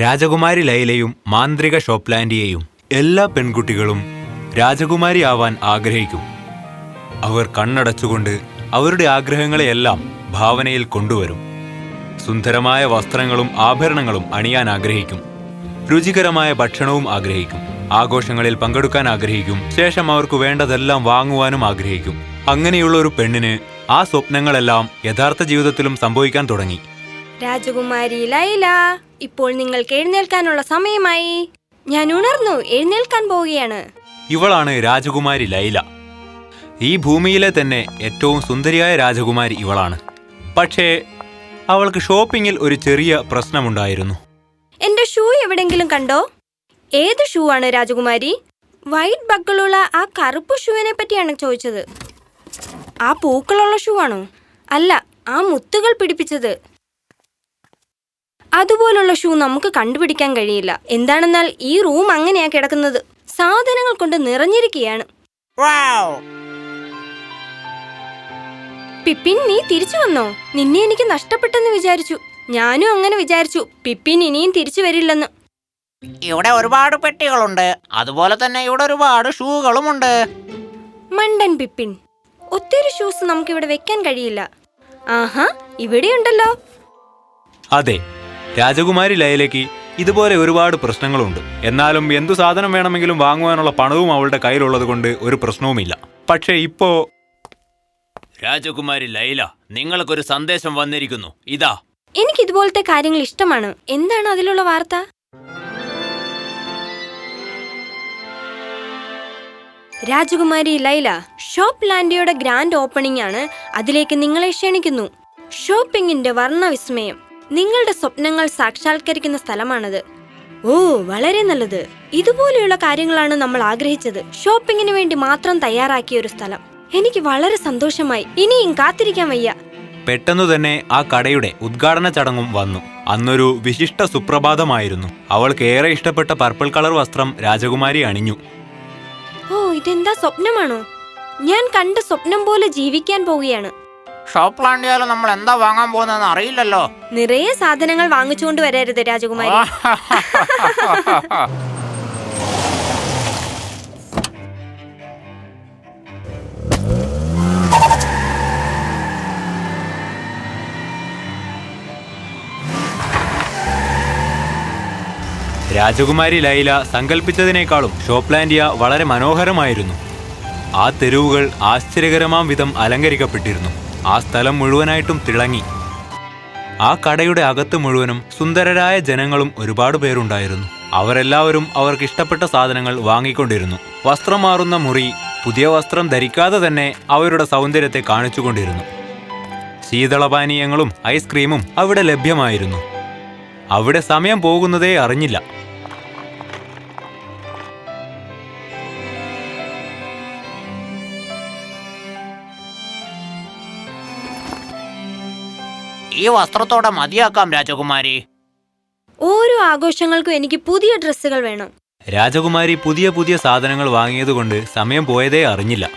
രാജകുമാരി ലൈലയും മാന്ത്രിക ഷോപ്ലാൻഡിയെയും എല്ലാ പെൺകുട്ടികളും രാജകുമാരി ആവാൻ ആഗ്രഹിക്കും. അവർ കണ്ണടച്ചുകൊണ്ട് അവരുടെ ആഗ്രഹങ്ങളെയെല്ലാം ഭാവനയിൽ കൊണ്ടുവരും. സുന്ദരമായ വസ്ത്രങ്ങളും ആഭരണങ്ങളും അണിയാൻ ആഗ്രഹിക്കും. രുചികരമായ ഭക്ഷണവും ആഗ്രഹിക്കും. ആഘോഷങ്ങളിൽ പങ്കെടുക്കാൻ ആഗ്രഹിക്കും. ശേഷം അവർക്ക് വേണ്ടതെല്ലാം വാങ്ങുവാനും ആഗ്രഹിക്കും. അങ്ങനെയുള്ള ഒരു പെണ്ണിന് ആ സ്വപ്നങ്ങളെല്ലാം യഥാർത്ഥ ജീവിതത്തിലും സംഭവിക്കാൻ തുടങ്ങി. രാജകുമാരി ലൈല ഇപ്പോൾ നിങ്ങൾക്ക് എഴുന്നേൽക്കാനുള്ള സമയമായി. ഞാൻ ഉണർന്നു എഴുന്നേൽക്കാൻ പോവുകയാണ്. ഇവളാണ് രാജകുമാരി ലൈല. ഈ ഭൂമിയിലെ തന്നെ ഏറ്റവും സുന്ദരിയായ രാജകുമാരി ഇവളാണ്. പക്ഷേ അവൾക്ക് ഷോപ്പിംഗിൽ ഒരു ചെറിയ പ്രശ്നമുണ്ടായിരുന്നു. എന്റെ ഷൂ എവിടെങ്കിലും കണ്ടോ? ഏത് ഷൂ ആണ് രാജകുമാരി? വൈറ്റ് ബക്കളുള്ള ആ കറുപ്പ് ഷൂവിനെ പറ്റിയാണ് ചോദിച്ചത്. ആ പൂക്കളുള്ള ഷൂ ആണോ? അല്ല ആ മുത്തുകൾ പിടിപ്പിച്ചത്. അതുപോലുള്ള ഷൂ നമുക്ക് കണ്ടുപിടിക്കാൻ കഴിയില്ല. എന്താണെന്നാൽ ഈ റൂം അങ്ങനെയാ കിടക്കുന്നത്. സാധനങ്ങൾ കൊണ്ട് നിറഞ്ഞിരിക്കുകയാണ്. പിപ്പിൻ നീ തിരിച്ചു വന്നോ? നിന്നെ എനിക്ക് നഷ്ടപ്പെട്ടെന്ന് വിചാരിച്ചു. ഞാനും അങ്ങനെ വിചാരിച്ചു. പിപ്പിൻ ഇനിയും തിരിച്ചു വരില്ലെന്ന്. ഇവിടെ ഒരുപാട് പെട്ടികളുണ്ട്. അതുപോലെ തന്നെ ഇവിടെ ഒരുപാട് ഷൂകളുമുണ്ട്. മണ്ടൻ പിപ്പിൻ ഒത്തിരി ഷൂസ് നമുക്ക് ഇവിടെ വെക്കാൻ കഴിയില്ല. ആഹാ ഇവിടെയുണ്ടല്ലോ. അതെ രാജകുമാരി ലയലയ്ക്ക് ഇതുപോലെ ഒരുപാട് പ്രശ്നങ്ങളുണ്ട്. എന്നാലും എന്തു സാധനം വേണമെങ്കിലും വാങ്ങുവാനുള്ള പണവും അവളുടെ കയ്യിലുള്ളത് കൊണ്ട് ഒരു പ്രശ്നവുമില്ല. പക്ഷേ ഇപ്പോ രാജകുമാരി ലൈല നിങ്ങൾക്കൊരു സന്ദേശം വന്നിരിക്കുന്നു. ഇതാ. എനിക്ക് ഇതുപോലത്തെ കാര്യങ്ങൾ ഇഷ്ടമാണ്. എന്താണ് അതിലുള്ള വാർത്ത? രാജകുമാരി ലൈല ഷോപ്പ് ലാൻഡിയുടെ ഗ്രാൻഡ് ഓപ്പണിംഗ് ആണ് അതിലേക്ക് നിങ്ങളെ ക്ഷണിക്കുന്നു. ഷോപ്പിംഗിന്റെ വർണവിസ്മയം. നിങ്ങളുടെ സ്വപ്നങ്ങൾ സാക്ഷാത്കരിക്കുന്ന സ്ഥലമാണത്. ഓ വളരെ നല്ലത്. ഇതുപോലെയുള്ള കാര്യങ്ങളാണ് നമ്മൾ ആഗ്രഹിച്ചത്. ഷോപ്പിങ്ങിന് വേണ്ടി മാത്രം തയ്യാറാക്കിയ ഒരു സ്ഥലം. എനിക്ക് വളരെ സന്തോഷമായി. ഇനിയും കാത്തിരിക്കാൻ വയ്യ. പെട്ടെന്ന് തന്നെ ആ കടയുടെ ഉദ്ഘാടന ചടങ്ങും വന്നു. അന്നൊരു വിശിഷ്ട സുപ്രഭാതമായിരുന്നു. അവൾക്ക് ഏറെ ഇഷ്ടപ്പെട്ട പർപ്പിൾ കളർ വസ്ത്രം രാജകുമാരി അണിഞ്ഞു. ഓ ഇതെന്താ സ്വപ്നമാണോ? ഞാൻ കണ്ട സ്വപ്നം പോലെ ജീവിക്കാൻ പോവുകയാണ്. ഷോപ്പ് ലാൻഡിയാലും നമ്മൾ എന്താ വാങ്ങാൻ പോകുന്നതെന്ന് അറിയില്ലല്ലോ. നിറയെ സാധനങ്ങൾ വാങ്ങിച്ചുകൊണ്ട് വരരുത് രാജകുമാരി. രാജകുമാരി ലൈല സങ്കല്പിച്ചതിനേക്കാളും ഷോപ്ലാൻഡിയ വളരെ മനോഹരമായിരുന്നു. ആ തെരുവുകൾ ആശ്ചര്യകരമാം വിധം അലങ്കരിക്കപ്പെട്ടിരുന്നു. ആ സ്ഥലം മുഴുവനായിട്ടും തിളങ്ങി. ആ കടയുടെ അകത്ത് മുഴുവനും സുന്ദരരായ ജനങ്ങളും ഒരുപാട് പേരുണ്ടായിരുന്നു. അവരെല്ലാവരും അവർക്ക് ഇഷ്ടപ്പെട്ട സാധനങ്ങൾ വാങ്ങിക്കൊണ്ടിരുന്നു. വസ്ത്രം മാറുന്ന മുറി പുതിയ വസ്ത്രം ധരിക്കാതെ തന്നെ അവരുടെ സൗന്ദര്യത്തെ കാണിച്ചുകൊണ്ടിരുന്നു. ശീതളപാനീയങ്ങളും ഐസ്ക്രീമും അവിടെ ലഭ്യമായിരുന്നു. അവിടെ സമയം പോകുന്നതേ അറിഞ്ഞില്ല. ഈ വസ്ത്രത്തോടെ മതിയാക്കാം രാജകുമാരി. ഓരോ ആഘോഷങ്ങൾക്കും എനിക്ക് പുതിയ ഡ്രസ്സുകൾ വേണം. രാജകുമാരി പുതിയ പുതിയ സാധനങ്ങൾ വാങ്ങിയതുകൊണ്ട് സമയം പോയതേ അറിഞ്ഞില്ല.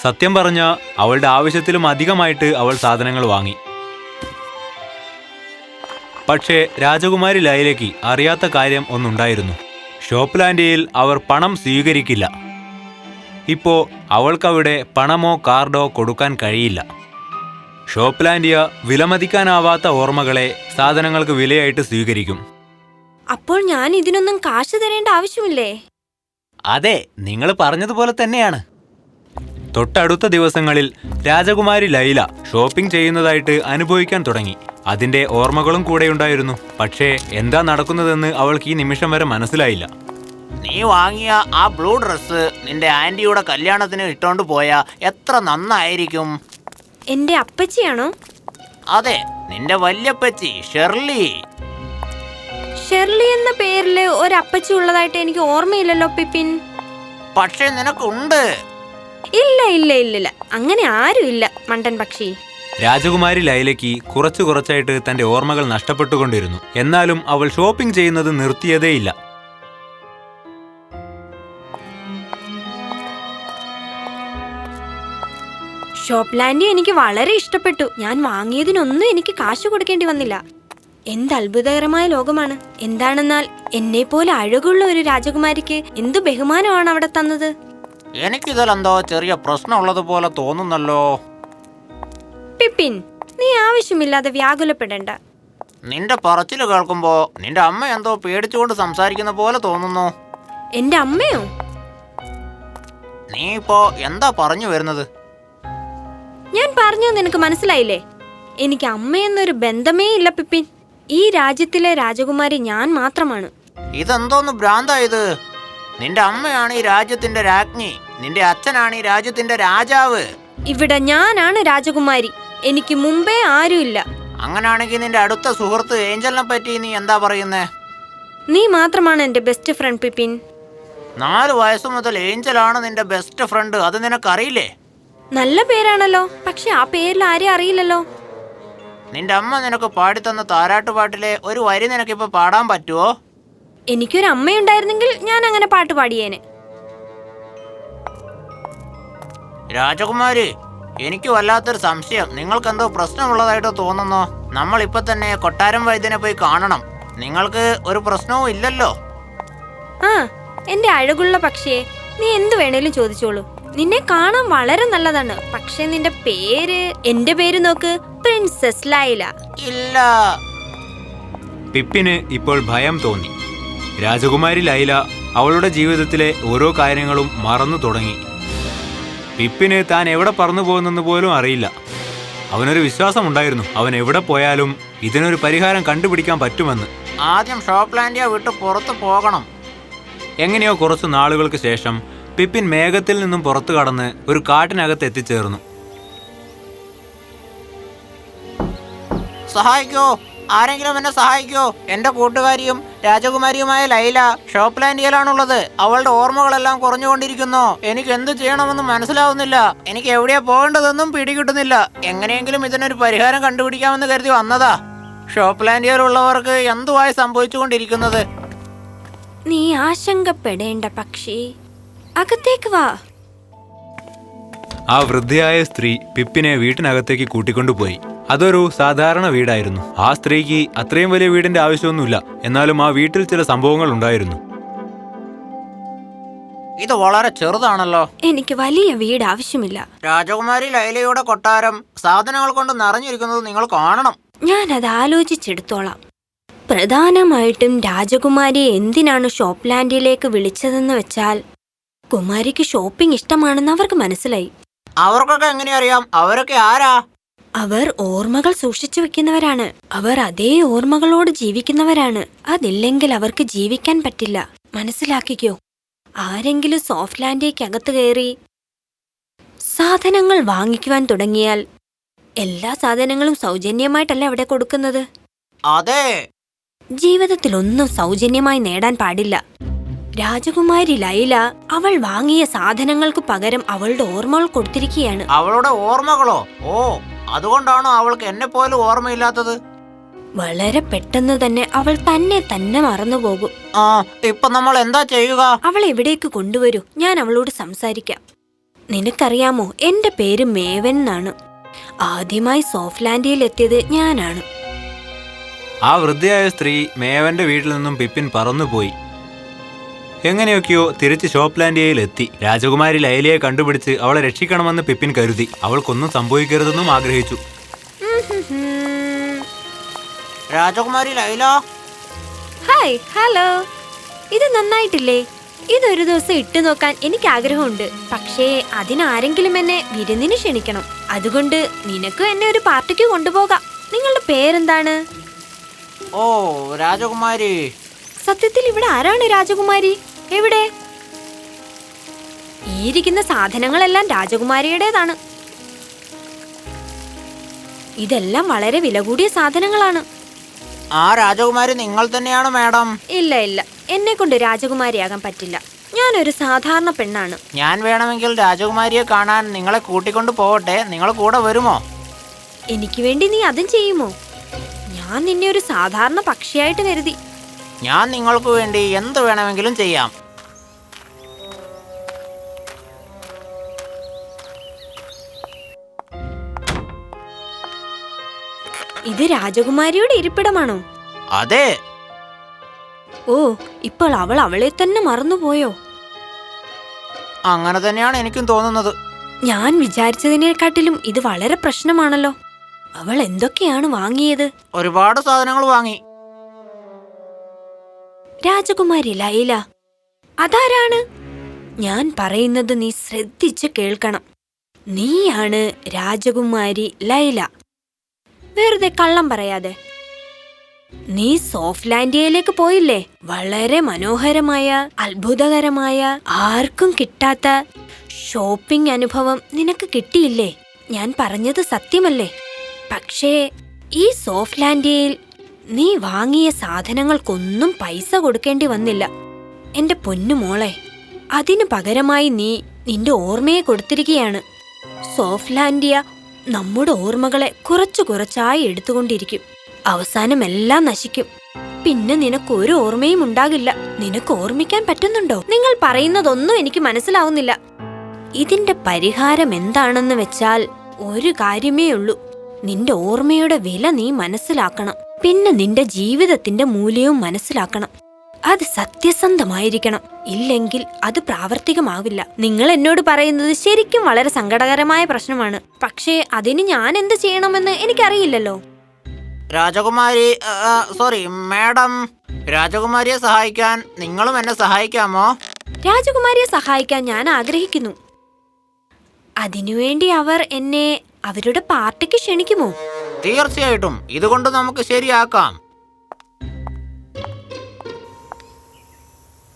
സത്യം പറഞ്ഞ അവളുടെ ആവശ്യത്തിലും അധികമായിട്ട് അവൾ സാധനങ്ങൾ വാങ്ങി. പക്ഷേ രാജകുമാരി ലൈലയ്ക്ക് അറിയാത്ത കാര്യം ഒന്നുണ്ടായിരുന്നു. ഷോപ്പ്ലാൻഡിയിൽ അവർ പണം സ്വീകരിക്കില്ല. ഇപ്പോൾ അവൾക്കവിടെ പണമോ കാർഡോ കൊടുക്കാൻ കഴിയില്ല. ഷോപ്പ്ലാൻഡിയ വിലമതിക്കാനാവാത്ത ഓർമ്മകളെ സാധനങ്ങൾക്ക് വിലയായിട്ട് സ്വീകരിക്കും. അപ്പോൾ ഞാൻ ഇതിനൊന്നും കാശ് തരേണ്ട ആവശ്യമില്ലേ? അതെ നിങ്ങൾ പറഞ്ഞതുപോലെ തന്നെയാണ്. തൊട്ടടുത്ത ദിവസങ്ങളിൽ രാജകുമാരി ലൈല ഷോപ്പിംഗ് ചെയ്യുന്നതായിട്ട് അനുഭവിക്കാൻ തുടങ്ങി. അതിന്റെ ഓർമ്മകളും കൂടെ ഉണ്ടായിരുന്നു. പക്ഷേ എന്താ നടക്കുന്നതെന്ന് അവൾക്ക് ഈ നിമിഷം വരെ മനസ്സിലായില്ല. നീ വാങ്ങിയ ആ ബ്ലൂ ഡ്രസ് നിന്റെ ആന്റിയുടെ കല്യാണത്തിന് ഇട്ടോണ്ട് പോയാ എത്ര നന്നായിരിക്കും? എന്റെ അപ്പച്ചിയാണോ? അതെ നിന്റെ വല്യപ്പച്ചി ഷെർലി. ഷെർലി എന്ന പേരിൽ ഒരു അപ്പച്ചി ഉള്ളതായിട്ട് എനിക്ക് ഓർമ്മയില്ലല്ലോ പിപ്പിൻ പക്ഷേ നിനക്കുണ്ട്. ഇല്ല ഇല്ല ഇല്ല ഇല്ല. അങ്ങനെ ആരും ഇല്ല മണ്ടൻ പക്ഷി. രാജകുമാരി ലൈലയ്ക്ക് കുറച്ചു കുറച്ചായിട്ട് തന്റെ ഓർമ്മകൾ നഷ്ടപ്പെട്ടുകൊണ്ടിരുന്നു. എന്നാലും അവൾ ഷോപ്പിംഗ് ചെയ്യുന്നത് നിർത്തിയതേയില്ല. ഷോപ്പ്ലാൻഡ് എനിക്ക് വളരെ ഇഷ്ടപ്പെട്ടു. ഞാൻ വാങ്ങിയതിനൊന്നും എനിക്ക് കാശ് കൊടുക്കേണ്ടി വന്നില്ല. എന്ത് അത്ഭുതകരമായ ലോകമാണ്. എന്താണെന്നാൽ എന്നെ പോലെ അഴകുള്ള ഒരു രാജകുമാരിക്ക് എന്ത് ബഹുമാനമാണ് അവിടെ തന്നത്? എനിക്കിതിലെന്തോ ചെറിയ പ്രശ്നമുള്ളതുപോലെ തോന്നുന്നല്ലോ. പിപ്പിൻ നീ ആവശ്യമില്ലാതെ വ്യാകുലപ്പെടേണ്ട. നിന്റെ പറച്ചിൽ കേൾക്കുമ്പോ നിന്റെ അമ്മ എന്തോ പേടിച്ചുകൊണ്ട് സംസാരിക്കുന്ന പോലെ തോന്നുന്നു. എന്റെ അമ്മയോ? നീ ഇപ്പോ എന്താ പറഞ്ഞു വരുന്നത്? ഞാൻ പറഞ്ഞു നിനക്ക് മനസ്സിലായില്ലേ? എനിക്ക് അമ്മയെന്നൊരു ബന്ധമേ ഇല്ല പിപ്പിൻ. ഈ രാജ്യത്തിലെ രാജകുമാരി ഞാൻ മാത്രമാണ്. ഇതെന്തോന്ന് ഭ്രാന്തായത് നിന്റെ അമ്മയാണ് ഈ രാജ്യത്തിന്റെ രാജ്ഞി. നിന്റെ അച്ഛനാണ് ഈ രാജ്യത്തിന്റെ രാജാവ്. ഇവിടെ ഞാനാണ് രാജകുമാരി. എനിക്ക് മുമ്പേ ആരുമില്ല അങ്ങനാണെങ്കിൽ നിന്റെ അടുത്ത സുഹൃത്ത് ഏഞ്ചലിനെ പറ്റി നീ എന്താ പറയുന്നേ? നീ മാത്രമാണ് എന്റെ ബെസ്റ്റ് ഫ്രണ്ട് പിപ്പിൻ. നാല് വയസ്സ് മുതൽ ഏഞ്ചലാണ് നിന്റെ ബെസ്റ്റ് ഫ്രണ്ട് അത് നിനക്കറിയില്ലേ? നല്ല പേരാണല്ലോ. പക്ഷെ ആ പേരിൽ ആരെയും അറിയില്ലല്ലോ? നിന്റെ അമ്മ നിനക്ക് പാടിത്തന്ന താരാട്ടുപാട്ടിലെ ഒരു വരി നിനക്കിപ്പോ പാടാൻ പറ്റുമോ എനിക്കൊരു അമ്മയുണ്ടായിരുന്നെങ്കിൽ ഞാൻ അങ്ങനെ പാട്ട് പാടിയേനെ. രാജകുമാരി എനിക്ക് വല്ലാത്തൊരു സംശയം. നിങ്ങൾക്ക് എന്തോ പ്രശ്നമുള്ളതായിട്ട് തോന്നുന്നു? നമ്മൾ ഇപ്പൊ തന്നെ കൊട്ടാരം വൈദ്യനെ പോയി കാണണം. നിങ്ങൾക്ക് ഒരു പ്രശ്നവും ഇല്ലല്ലോ. ആ എന്റെ അഴകുള്ള പക്ഷിയെ നീ എന്ത് വേണേലും ചോദിച്ചോളൂ. നിന്നെ കാണാൻ വളരെ നല്ലതാണ്. പക്ഷെ നിന്റെ പേര് എന്റെ പേര് നോക്ക്. പ്രിൻസസ് ലൈല. ഇല്ല. പിപ്പിന് ഇപ്പോൾ ഭയം തോന്നി. രാജകുമാരി ലൈല അവളുടെ ജീവിതത്തിലെ ഓരോ കാര്യങ്ങളും മറന്നു തുടങ്ങി. പിപ്പിന് താൻ എവിടെ പറന്നു പോകുന്നെന്ന് പോലും അറിയില്ല. അവനൊരു വിശ്വാസം വിശ്വാസമുണ്ടായിരുന്നു. അവൻ എവിടെ പോയാലും ഇതിനൊരു പരിഹാരം കണ്ടുപിടിക്കാൻ പറ്റുമെന്ന്. ആദ്യം ഷോപ്ലാൻഡിയ വിട്ട് പുറത്തു പോകണം. എങ്ങനെയോ കുറച്ച് നാളുകൾക്ക് ശേഷം പിപ്പിൻ മേഘത്തിൽ നിന്നും പുറത്തു കടന്ന് ഒരു കാട്ടിനകത്ത് എത്തിച്ചേർന്നു. സഹായിക്കോ. ആരെങ്കിലും എന്നെ സഹായിക്കോ. എന്റെ കൂട്ടുകാരിയും രാജകുമാരിയുമായ ലൈല ഷോപ്ലാൻഡിയയിലാണുള്ളത്. അവളുടെ ഓർമ്മകളെല്ലാം കുറഞ്ഞുകൊണ്ടിരിക്കുന്നു. എനിക്ക് എന്ത് ചെയ്യണമെന്ന് മനസ്സിലാവുന്നില്ല. എനിക്ക് എവിടെയാ പോകേണ്ടതെന്നും പിടികിട്ടുന്നില്ല. എങ്ങനെയെങ്കിലും ഇതിനൊരു പരിഹാരം കണ്ടുപിടിക്കാമെന്ന് കരുതി വന്നതാ. ഷോപ്ലാൻഡിയയിലുള്ളവർക്ക് എന്തുവായി സംഭവിച്ചുകൊണ്ടിരിക്കുന്നത്? നീ ആശങ്കപ്പെടേണ്ട പക്ഷി അകത്തേക്ക് വാ. ആ വൃദ്ധയായ സ്ത്രീ പിപ്പിനെ വീട്ടിനകത്തേക്ക് കൂട്ടിക്കൊണ്ടുപോയി. അതൊരു സാധാരണ വീടായിരുന്നു. ആ സ്ത്രീക്ക് അത്രയും വലിയ വീടിന്റെ ആവശ്യമൊന്നുമില്ല. എന്നാലും ആ വീട്ടിൽ ചില സംഭവങ്ങൾ ഉണ്ടായിരുന്നു. ഇത് വളരെ ചെറുതാണല്ലോ. എനിക്ക് വലിയ വീട് ആവശ്യമില്ല. രാജകുമാരി ലൈലയുടെ കൊട്ടാരം സാധനങ്ങൾ കൊണ്ട് നിറഞ്ഞിരിക്കുന്നത് നിങ്ങൾ കാണണം. ഞാൻ അത് ആലോചിച്ചെടുത്തോളാം. പ്രധാനമായിട്ടും രാജകുമാരി എന്തിനാണ് ഷോപ്പ്ലാൻഡിലേക്ക് വിളിച്ചതെന്ന് വെച്ചാൽ കുമാരിക്ക് ഷോപ്പിംഗ് ഇഷ്ടമാണെന്ന് അവർക്ക് മനസ്സിലായി. അവർക്കൊക്കെ എങ്ങനെ അറിയാം? അവരൊക്കെ ആരാ? അവർ ഓർമ്മകൾ സൂക്ഷിച്ചു വെക്കുന്നവരാണ്. അവർ അതേ ഓർമ്മകളോട് ജീവിക്കുന്നവരാണ്. അതില്ലെങ്കിൽ അവർക്ക് ജീവിക്കാൻ പറ്റില്ല. മനസ്സിലാക്കിക്കോ. ആരെങ്കിലും സോഫ്റ്റ് ലാൻഡേക്ക് അകത്ത് കയറി സാധനങ്ങൾ വാങ്ങിക്കുവാൻ തുടങ്ങിയാൽ എല്ലാ സാധനങ്ങളും സൗജന്യമായിട്ടല്ല അവിടെ കൊടുക്കുന്നത്? അതെ. ജീവിതത്തിൽ ഒന്നും സൗജന്യമായി നേടാൻ പാടില്ല. രാജകുമാരി ലൈല അവൾ വാങ്ങിയ സാധനങ്ങൾക്ക് പകരം അവളുടെ ഓർമ്മകൾ കൊടുത്തിരിക്കുകയാണ്. അവളുടെ ഓർമ്മകളോ? ഓ അതുകൊണ്ടാണോ അവൾക്ക് എന്നെ പോലും ഓർമ്മയില്ലാത്തത്? വളരെ പെട്ടെന്ന് തന്നെ അവൾ തന്നെ തന്നെ മറന്നുപോകും ആ ഇപ്പൊ നമ്മൾ എന്താ ചെയ്യുക? അവൾ എവിടേക്ക് കൊണ്ടുവരൂ? ഞാൻ അവളോട് സംസാരിക്കാം. നിനക്കറിയാമോ എന്റെ പേര് മേവൻ എന്നാണ്. ആദ്യമായി സോഫ്റ്റ്ലാൻഡിൽ എത്തിയത് ഞാനാണ്. ആ വൃദ്ധയായ സ്ത്രീ മേവന്റെ വീട്ടിൽ നിന്നും പിപ്പിൻ പറന്നുപോയി. എങ്ങനെയൊക്കെയോ തിരിച്ച് ഷോപ്പ്ലാൻഡിയയിൽ എത്തി രാജകുമാരി ലൈലയെ കണ്ടുപിടിച്ച് അവളെ രക്ഷിക്കണമെന്ന് പിപ്പിൻ കരുതി. അവൾക്കൊന്നും സംഭവിക്കരുതെന്നും ആഗ്രഹിച്ചു. രാജകുമാരി ലൈല? ഹായ് ഹലോ ഇത് നന്നായിട്ടില്ലേ? ഇതൊരു ദിവസം ഇട്ടു നോക്കാൻ എനിക്ക് ആഗ്രഹമുണ്ട്. പക്ഷേ അതിനാരെങ്കിലും എന്നെ വിരുന്നിന് ക്ഷണിക്കണം. അതുകൊണ്ട് നിനക്കും എന്നെ ഒരു പാർട്ടിക്ക് കൊണ്ടുപോകാം. നിങ്ങളുടെ പേരെന്താണ്? ഓ രാജകുമാരി. സത്യത്തിൽ ഇവിടെ ആരാണ് രാജകുമാരി? എവിടെ? ഈരിക്കുന്ന ഇരിക്കുന്ന സാധനങ്ങളെല്ലാം രാജകുമാരിയുടേതാണ്. ഇതെല്ലാം വളരെ വില കൂടിയ സാധനങ്ങളാണ്. ആ രാജകുമാരി നിങ്ങൾ തന്നെയാണ് മാഡം. ഇല്ല ഇല്ല. എന്നെ കൊണ്ട് രാജകുമാരിയാകാൻ പറ്റില്ല. ഞാനൊരു സാധാരണ പെണ്ണാണ്. ഞാൻ വേണമെങ്കിൽ രാജകുമാരിയെ കാണാൻ നിങ്ങളെ കൂട്ടിക്കൊണ്ട് പോവട്ടെ. നിങ്ങൾ കൂടെ വരുമോ? എനിക്ക് വേണ്ടി നീ അതും ചെയ്യുമോ? ഞാൻ നിന്നെ ഒരു സാധാരണ പക്ഷിയായിട്ട് കരുതി. ഞാൻ നിങ്ങൾക്ക് വേണ്ടി എന്ത് വേണമെങ്കിലും ചെയ്യാം. ഇത് രാജകുമാരിയുടെ ഇരിപ്പിടമാണോ? അതെ. ഓ ഇപ്പോൾ അവൾ അവളെ തന്നെ മറന്നുപോയോ? അങ്ങനെ തന്നെയാണ് എനിക്കും തോന്നുന്നത്. ഞാൻ വിചാരിച്ചതിനെക്കാട്ടിലും ഇത് വളരെ പ്രശ്നമാണല്ലോ. അവൾ എന്തൊക്കെയാണ് വാങ്ങിയത്? ഒരുപാട് സാധനങ്ങൾ വാങ്ങി. രാജകുമാരി ലൈല അതാരാണ്? ഞാൻ പറയുന്നത് നീ ശ്രദ്ധിച്ച് കേൾക്കണം. നീയാണ് രാജകുമാരി ലൈല. വെറുതെ കള്ളം പറയാതെ. നീ സോഫ്റ്റ്ലാൻഡിയയിലേക്ക് പോയില്ലേ? വളരെ മനോഹരമായ അത്ഭുതകരമായ ആർക്കും കിട്ടാത്ത ഷോപ്പിംഗ് അനുഭവം നിനക്ക് കിട്ടിയില്ലേ? ഞാൻ പറഞ്ഞത് സത്യമല്ലേ? പക്ഷേ ഈ സോഫ്റ്റ്ലാൻഡിയയിൽ നീ വാങ്ങിയ സാധനങ്ങൾക്കൊന്നും പൈസ കൊടുക്കേണ്ടി വന്നില്ല. എന്റെ പൊന്നുമോളെ അതിനു പകരമായി നീ നിന്റെ ഓർമ്മയെ കൊടുത്തിരിക്കുകയാണ്. സോഫ്റ്റ്ലാൻഡിയ നമ്മുടെ ഓർമ്മകളെ കുറച്ചു കുറച്ചായി എടുത്തുകൊണ്ടിരിക്കും. അവസാനം എല്ലാം നശിക്കും. പിന്നെ നിനക്ക് ഒരു ഓർമ്മയും ഉണ്ടാകില്ല. നിനക്ക് ഓർമ്മിക്കാൻ പറ്റുന്നുണ്ടോ? നിങ്ങൾ പറയുന്നതൊന്നും എനിക്ക് മനസ്സിലാവുന്നില്ല. ഇതിന്റെ പരിഹാരം എന്താണെന്ന് വെച്ചാൽ ഒരു കാര്യമേ ഉള്ളൂ. നിന്റെ ഓർമ്മയുടെ വില നീ മനസ്സിലാക്കണം. പിന്നെ നിന്റെ ജീവിതത്തിന്റെ മൂല്യവും മനസ്സിലാക്കണം. അത് സത്യസന്ധമായിരിക്കണം. ഇല്ലെങ്കിൽ അത് പ്രാവർത്തികമാവില്ല. നിങ്ങൾ എന്നോട് പറയുന്നത് ശരിക്കും വളരെ സങ്കടകരമായ പ്രശ്നമാണ്. പക്ഷേ അതിന് ഞാൻ എന്ത് ചെയ്യണമെന്ന് എനിക്കറിയില്ലല്ലോ. രാജകുമാരി സോറി മാഡം. രാജകുമാരിയെ സഹായിക്കാൻ നിങ്ങളും എന്നെ സഹായിക്കാമോ? രാജകുമാരിയെ സഹായിക്കാൻ ഞാൻ ആഗ്രഹിക്കുന്നു. അതിനുവേണ്ടി അവർ എന്നെ അവരുടെ പാർട്ടിക്ക് ക്ഷണിക്കുമോ? തീർച്ചയായിട്ടും. ഇതുകൊണ്ട് നമുക്ക് ശരിയാക്കാം.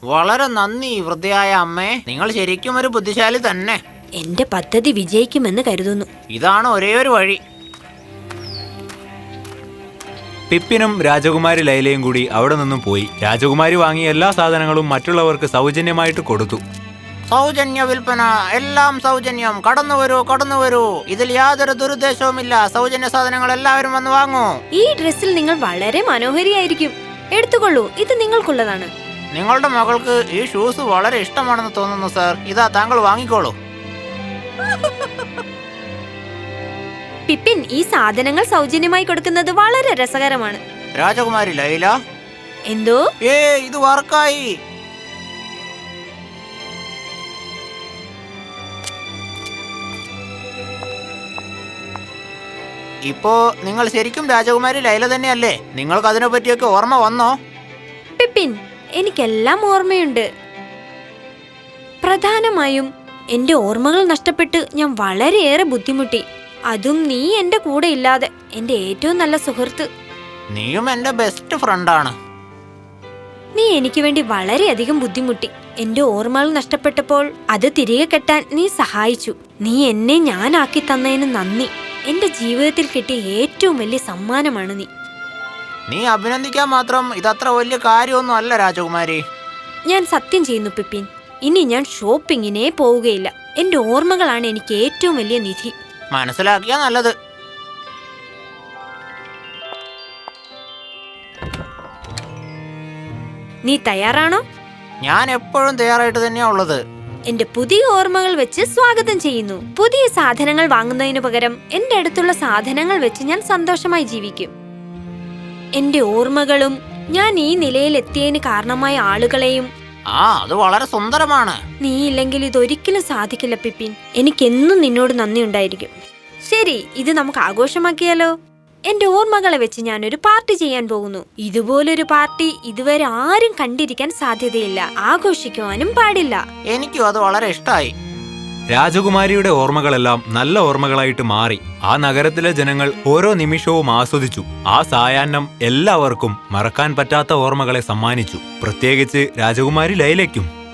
വളരെ നന്ദി വൃദ്ധയായ അമ്മേ. നിങ്ങൾ ശരിക്കും ഒരു ബുദ്ധിശാലി തന്നെ. എന്റെ പദ്ധതി വിജയിക്കുമെന്ന് കരുതുന്നു. ഇതാണ് ഒരേ ഒരു വഴി. പിപ്പിനും രാജകുമാരി ലൈലയും കൂടി അവിടെ നിന്നും പോയി. രാജകുമാരി വാങ്ങിയ എല്ലാ സാധനങ്ങളും മറ്റുള്ളവർക്ക് സൗജന്യമായിട്ട് കൊടുത്തു. സൗജന്യ വിൽപ്പന എല്ലാം സൗജന്യം. കടന്നു വരൂ കടന്നു വരൂ. ഇതിൽ യാതൊരു ദുരുദ്ദേശവുമില്ല. സൗജന്യ സാധനങ്ങൾ എല്ലാവരും വന്ന് വാങ്ങൂ. ഈ ഡ്രസ്സിൽ നിങ്ങൾ വളരെ മനോഹരിയായിരിക്കും. എടുത്തുകൊള്ളൂ ഇത് നിങ്ങൾക്കുള്ളതാണ്. നിങ്ങളുടെ മകൾക്ക് ഈ ഷൂസ് വളരെ ഇഷ്ടമാണെന്ന് തോന്നുന്നു സാർ ഇതാ താങ്കൾ വാങ്ങിക്കോളൂ. പിപ്പിൻ ഈ സാധനങ്ങൾ സൗജന്യമായി കൊടുക്കുന്നത് വളരെ രസകരമാണ്. രാജകുമാരി ലൈല? എന്തോ? ഏ ഇത് വർക്കായി. ഇപ്പോ നിങ്ങൾ ശരിക്കും രാജകുമാരി ലൈല തന്നെയല്ലേ? നിങ്ങൾക്ക് അതിനെ പറ്റിയൊക്കെ ഓർമ്മ വന്നോ? എനിക്കെല്ലാം ഓർമ്മയുണ്ട്. പ്രധാനമായും എന്റെ ഓർമ്മകൾ നഷ്ടപ്പെട്ട് ഞാൻ വളരെയേറെ ബുദ്ധിമുട്ടി. അതും നീ എന്റെ കൂടെ ഇല്ലാതെ എന്റെ ഏറ്റവും നല്ല സുഹൃത്ത്. നീയും എന്റെ ബെസ്റ്റ് ഫ്രണ്ടാണ് നീ എനിക്ക് വേണ്ടി വളരെയധികം ബുദ്ധിമുട്ടി. എന്റെ ഓർമ്മകൾ നഷ്ടപ്പെട്ടപ്പോൾ അത് തിരികെ കെട്ടാൻ നീ സഹായിച്ചു. നീ എന്നെ ഞാനാക്കി തന്നതിന് നന്ദി. എന്റെ ജീവിതത്തിൽ കിട്ടിയ ഏറ്റവും വലിയ സമ്മാനമാണ് നീ. നീ അഭിനന്ദിക്കാൻ മാത്രം ഇതത്ര വലിയ കാര്യമൊന്നും അല്ല രാജകുമാരി. ഞാൻ സത്യം ചെയ്യുന്നു പിപ്പിൻ. ഇനി ഞാൻ ഷോപ്പിങ്ങിനെ പോവുകയില്ല. എന്റെ ഓർമ്മകളാണ് എനിക്ക് ഏറ്റവും വലിയ നിധി. മനസ്സിലാക്കിയ നല്ലത്. നീ തയ്യാറാണോ? ഞാൻ എപ്പോഴും തയ്യാറായിട്ട് തന്നെയാ ഉള്ളത്. എന്റെ പുതിയ ഓർമ്മകൾ വെച്ച് സ്വാഗതം ചെയ്യുന്നു. പുതിയ സാധനങ്ങൾ വാങ്ങുന്നതിനു പകരം എന്റെ അടുത്തുള്ള സാധനങ്ങൾ വെച്ച് ഞാൻ സന്തോഷമായി ജീവിക്കും. എന്റെ ഓർമ്മകളും ഞാൻ ഈ നിലയിൽ എത്തിയതിന് കാരണമായ ആളുകളെയും ആ അത് വളരെ സുന്ദരമാണ്. നീ ഇല്ലെങ്കിൽ ഇതൊരിക്കലും സാധിക്കില്ല പിപ്പിൻ എനിക്കെന്നും നിന്നോട് നന്ദി ഉണ്ടായിരിക്കും. ശരി ഇത് നമുക്ക് ആഘോഷമാക്കിയാലോ? എന്റെ ഓർമ്മകളെ വെച്ച് ഞാനൊരു പാർട്ടി ചെയ്യാൻ പോകുന്നു. ഇതുപോലൊരു പാർട്ടി ഇതുവരെ ആരും കണ്ടിരിക്കാൻ സാധ്യതയില്ല. ആഘോഷിക്കുവാനും പാടില്ല. എനിക്കും അത് വളരെ ഇഷ്ടമായി രാജകുമാരിയുടെ ഓർമ്മകളെല്ലാം നല്ല ഓർമ്മകളായിട്ട് മാറി. ആ നഗരത്തിലെ ജനങ്ങൾ ഓരോ നിമിഷവും ആസ്വദിച്ചു. ആ സായാഹ്നം എല്ലാവർക്കും മറക്കാൻ പറ്റാത്ത ഓർമ്മകളെ സമ്മാനിച്ചു. പ്രത്യേകിച്ച് രാജകുമാരി ലൈലയ്ക്കും.